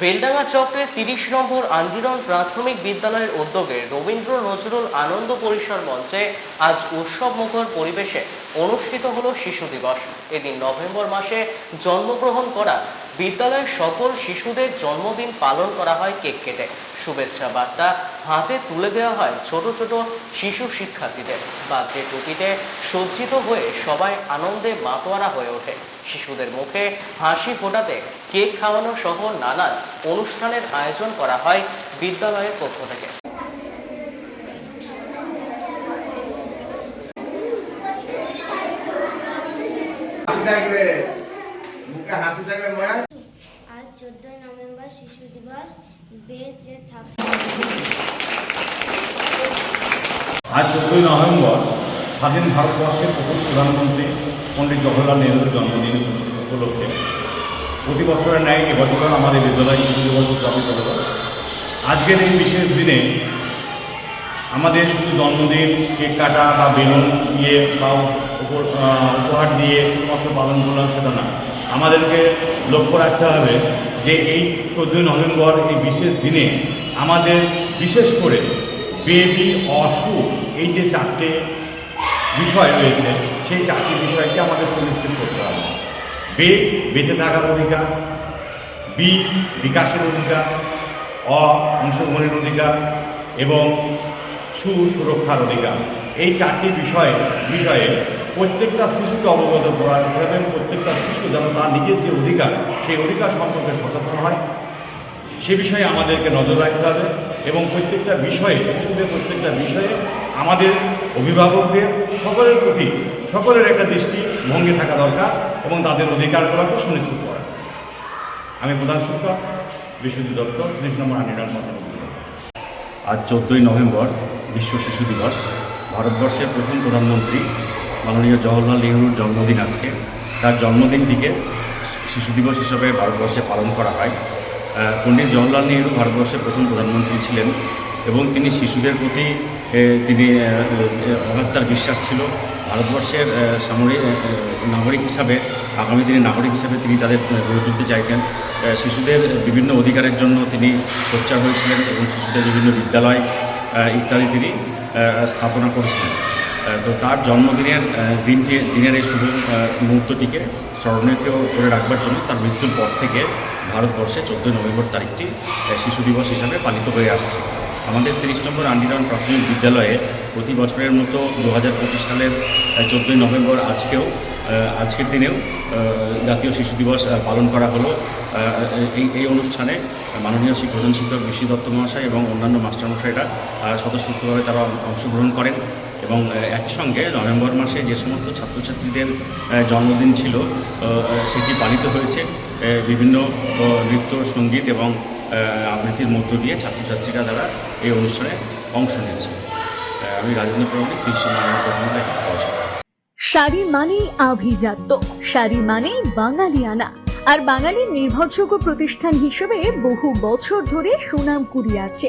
বেলডাঙ্গা চক্রে তিরিশ নম্বর আঞ্জিরন প্রাথমিক বিদ্যালয়ের উদ্যোগে রবীন্দ্র নজরুল আনন্দ পরিসর মঞ্চে আজ উৎসব মুখর পরিবেশে অনুষ্ঠিত হলো শিশু দিবস। এদিন নভেম্বর মাসে জন্মগ্রহণ করা বিদ্যালয়ের সকল শিশুদের জন্মদিন পালন করা হয় কেক কেটে। শুভেচ্ছা বার্তা হাতে তুলে দেওয়া হয় ছোট ছোট শিশু শিক্ষার্থীদের। বার্থডে টুপিতে সজ্জিত হয়ে সবাই আনন্দে মাতোয়ারা হয়ে ওঠে। শিশুদের মুখে হাসি ফোটাতে কেক খাওয়ানো সহ নানান অনুষ্ঠানের আয়োজন করা হয় বিদ্যালয়ের পক্ষ থেকে। চোদ্দই নভেম্বর শিশু দিবস। বেঁচে আজ চোদ্দই নভেম্বর স্বাধীন ভারতবর্ষের প্রথম প্রধানমন্ত্রী পণ্ডিত জওহরলাল নেহরুর জন্মদিন উপলক্ষে প্রতি বছরের ন্যায় এবছর আমাদের বিদ্যালয় শিশু দিবস উদযাপিত হল। আজকের এই বিশেষ দিনে আমাদের শুধু জন্মদিন, কেক কাটা বা বেলুন দিয়ে বা উপহার দিয়ে শুধুমাত্র পালন করলাম সেটা না। আমাদেরকে লক্ষ্য রাখতে হবে যে এই চোদ্দোই নভেম্বর, এই বিশেষ দিনে আমাদের বিশেষ করে বেবি অসুখ, এই যে চারটে বিষয় রয়েছে, সেই চারটি বে বেঁচে থাকার অধিকার বি বিকাশের অধিকার, অ, অংশগ্রহণের অধিকার এবং সু সুরক্ষার অধিকার। এই চারটি বিষয়ে বিষয়ে প্রত্যেকটা শিশুকে অবগত করা এবং প্রত্যেকটা শিশু যেন তার নিজের যে অধিকার, সেই অধিকার সম্পর্কে সচেতন হয়। সে বিষয়ে আমাদেরকে নজর রাখতে হবে এবং প্রত্যেকটা বিষয়ে শিশুদের প্রত্যেকটা বিষয়ে আমাদের অভিভাবকদের সকলের প্রতি, সকলের একটা দৃষ্টি ভঙ্গি থাকা দরকার এবং তাদের অধিকারগুলোকে সুনিশ্চিত করা। আমি প্রধান শিক্ষক, বিশ্বজিৎ দত্ত, ত্রিশ নম্বর। আজ চোদ্দোই নভেম্বর বিশ্ব শিশু দিবস। ভারতবর্ষের প্রথম প্রধানমন্ত্রী মাননীয় জওহরলাল নেহরুর জন্মদিন আজকে। তার জন্মদিনটিকে শিশু দিবস হিসাবে ভারতবর্ষে পালন করা হয়। পণ্ডিত জওহরলাল নেহরু ভারতবর্ষের প্রথম প্রধানমন্ত্রী ছিলেন এবং তিনি শিশুদের প্রতি তিনি আহ, তার বিশ্বাস ছিল। ভারতবর্ষের সামরিক নাগরিক হিসাবে আগামী দিনে নাগরিক হিসাবে তিনি তাদের গড়ে তুলতে চাইতেন। শিশুদের বিভিন্ন অধিকারের জন্য তিনি সোচ্চার হয়েছিলেন এবং শিশুদের বিভিন্ন বিদ্যালয় ইত্যাদি তিনি স্থাপনা করেছিলেন। তো তার জন্মদিনের দিনটি দিনের এই শুভ মুহূর্তটিকে স্মরণীয় করে রাখবার জন্য তার মৃত্যুর পর থেকে ভারতবর্ষে চোদ্দোই নভেম্বর তারিখটি শিশু দিবস হিসাবে পালিত হয়ে আসছে। আমাদের তিরিশ নম্বর আন্ডিরান প্রাথমিক বিদ্যালয়ে প্রতি বছরের মতো দু হাজার পঁচিশ সালের চোদ্দোই নভেম্বর আজকেও আজকের দিনেও জাতীয় শিশু দিবস পালন করা হলো। এই এই অনুষ্ঠানে মাননীয় প্রধান শিক্ষক বিশ্বি দত্ত মহাশয় এবং অন্যান্য মাস্টারমশাইরা স্বতঃস্ফূর্তভাবে তারা অংশগ্রহণ করেন এবং একই সঙ্গে নভেম্বর মাসে যে সমস্ত ছাত্রছাত্রীদের জন্মদিন ছিল সেটি পালিত হয়েছে। বিভিন্ন নৃত্য, সংগীত এবং আবৃত্তির মধ্য দিয়ে ছাত্রছাত্রীরা তারা এই অনুষ্ঠানে অংশ নিয়েছে। আমি রাজেন্দ্র প্রমাণিক বিশ্ব মানব সহযোগী শাড়ি মানেই আভিজাত্য, শাড়ি মানেই বাঙালিয়ানা, আর বাঙালির নির্ভরযোগ্য প্রতিষ্ঠান হিসেবে বহু বছর ধরে সুনাম কুড়িয়ে আসছে।